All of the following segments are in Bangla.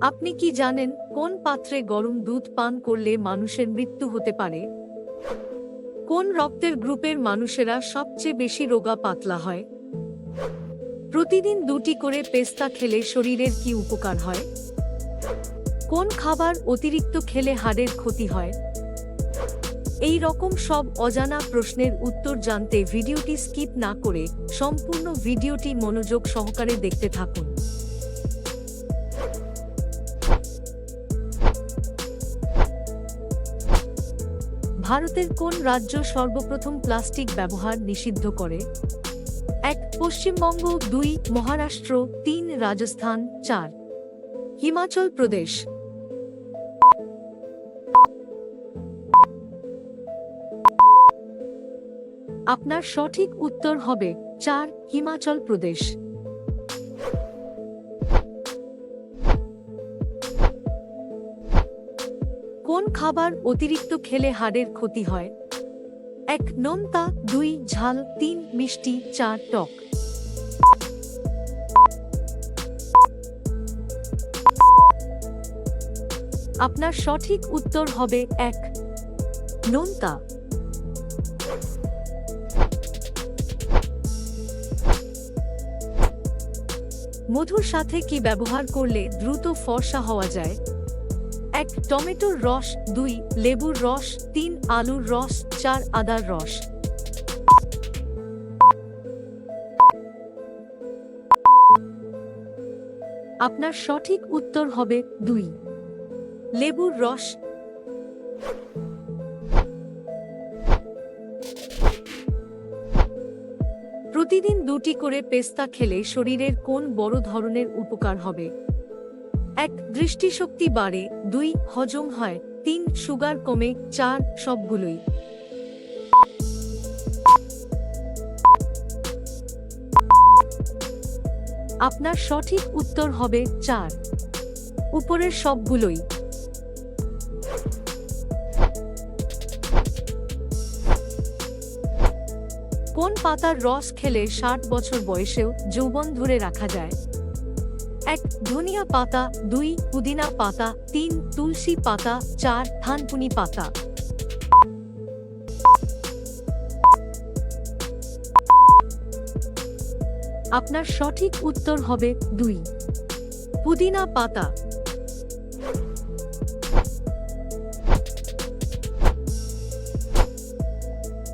আপনি কি জানেন কোন পাত্রে গরম দুধ পান করলে মানুষের মৃত্যু হতে পারে? কোন রক্তের গ্রুপের মানুষেরা সবচেয়ে বেশি রোগা পাতলা হয়? প্রতিদিন দুটি করে পেস্তা খেলে শরীরের কি উপকার হয়? কোন খাবার অতিরিক্ত খেলে হাড়ের ক্ষতি হয়? এই রকম সব অজানা প্রশ্নের উত্তর জানতে ভিডিওটি স্কিপ না করে সম্পূর্ণ ভিডিওটি মনোযোগ সহকারে দেখতে থাকুন। ভারতের কোন রাজ্য সর্বপ্রথম প্লাস্টিক ব্যবহার নিষিদ্ধ করে? এক, পশ্চিমবঙ্গ, দুই, মহারাষ্ট্র, তিন, রাজস্থান, চার। হিমাচল প্রদেশ। আপনার সঠিক উত্তর হবে চার, হিমাচল প্রদেশ। কোন খাবার অতিরিক্ত খেলে হাড়ের ক্ষতি হয়? এক, নোনতা, দুই, ঝাল, তিন, মিষ্টি, চার, টক। আপনার সঠিক উত্তর হবে এক, নোনতা। মধুর সাথে কি ব্যবহার করলে দ্রুত ফর্সা হওয়া যায়? এক টমেটোর রস, দুই লেবুর রস, তিন আলুর রস, চার আদার রস। আপনার সঠিক উত্তর হবে দুই। লেবুর রস। প্রতিদিন দুটি করে পেস্তা খেলে শরীরের কোন বড় ধরনের উপকার হবে? এক দৃষ্টিশক্তি বাড়ে, দুই হজম হয়, তিন সুগার কমে, চার সবগুলোই। আপনার সঠিক উত্তর হবে চার। উপরের সবগুলোই। কোন পাতার রস খেলে ষাট বছর বয়সেও যৌবন ধরে রাখা যায়? এক ধনিয়া পাতা, দুই পুদিনা পাতা, তিন তুলসী পাতা, চার থানকুনি পাতা। আপনার সঠিক উত্তর হবে দুই। পুদিনা পাতা।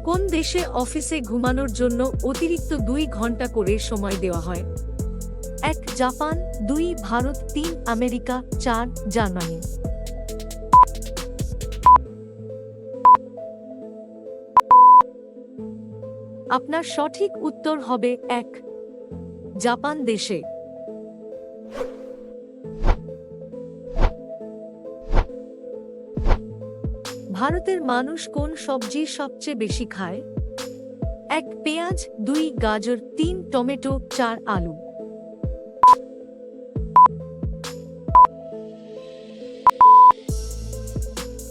কোন দেশে অফিসে ঘুমানোর জন্য অতিরিক্ত দুই ঘণ্টা করে সময় দেওয়া হয়? এক জাপান, দুই ভারত, তিন আমেরিকা, চার জার্মানি। আপনার সঠিক উত্তর হবে এক, জাপান দেশে। ভারতের মানুষ কোন সবজি সবচেয়ে বেশি খায়? এক পেঁয়াজ, দুই গাজর, তিন টমেটো, চার আলু।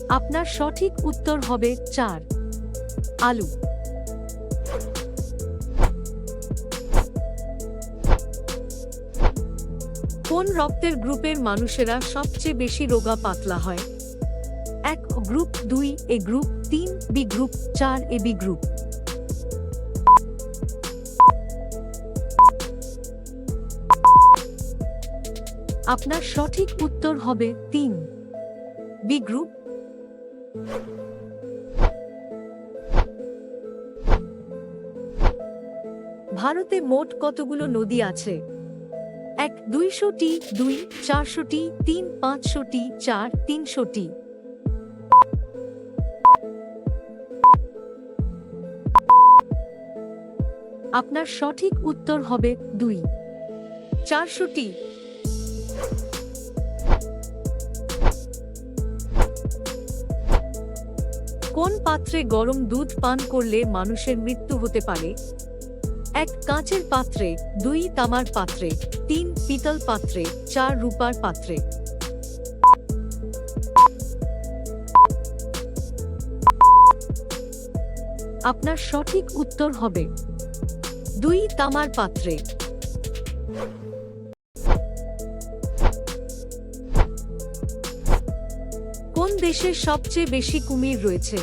আপনার সঠিক উত্তর হবে চার। আলু। কোন রক্তের গ্রুপের মানুষেরা সবচেয়ে বেশি রোগা পাতলা হয়? এক, গ্রুপ দুই, এ গ্রুপ তিন, বি গ্রুপ চার, এ বি গ্রুপ। আপনার সঠিক উত্তর হবে তিন। বি গ্রুপ ভারতে মোট কতগুলো নদী আছে? এক, দুইশোটি, দুই, চারশোটি, তিন, পাঁচশোটি, চার, তিনশোটি। আপনার সঠিক উত্তর হবে দুই। চারশোটি। কোন পাত্রে গরম দুধ পান করলে মানুষের মৃত্যু হতে পারে? এক, কাঁচের পাত্রে, দুই, তামার পাত্রে, তিন, পিতল পাত্রে, চার, রূপার পাত্রে। আপনার সঠিক উত্তর হবে। দুই, তামার পাত্রে। দেশে সবচেয়ে বেশি কুমির রয়েছে।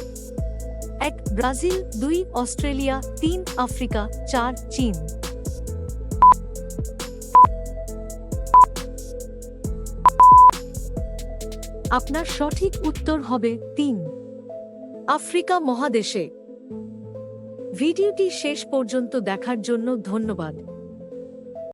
এক, ব্রাজিল, দুই, অস্ট্রেলিয়া, তিন, আফ্রিকা, চার, চীন। আপনার সঠিক উত্তর হবে তিন। আফ্রিকা মহাদেশে। ভিডিওটি শেষ পর্যন্ত দেখার জন্য ধন্যবাদ।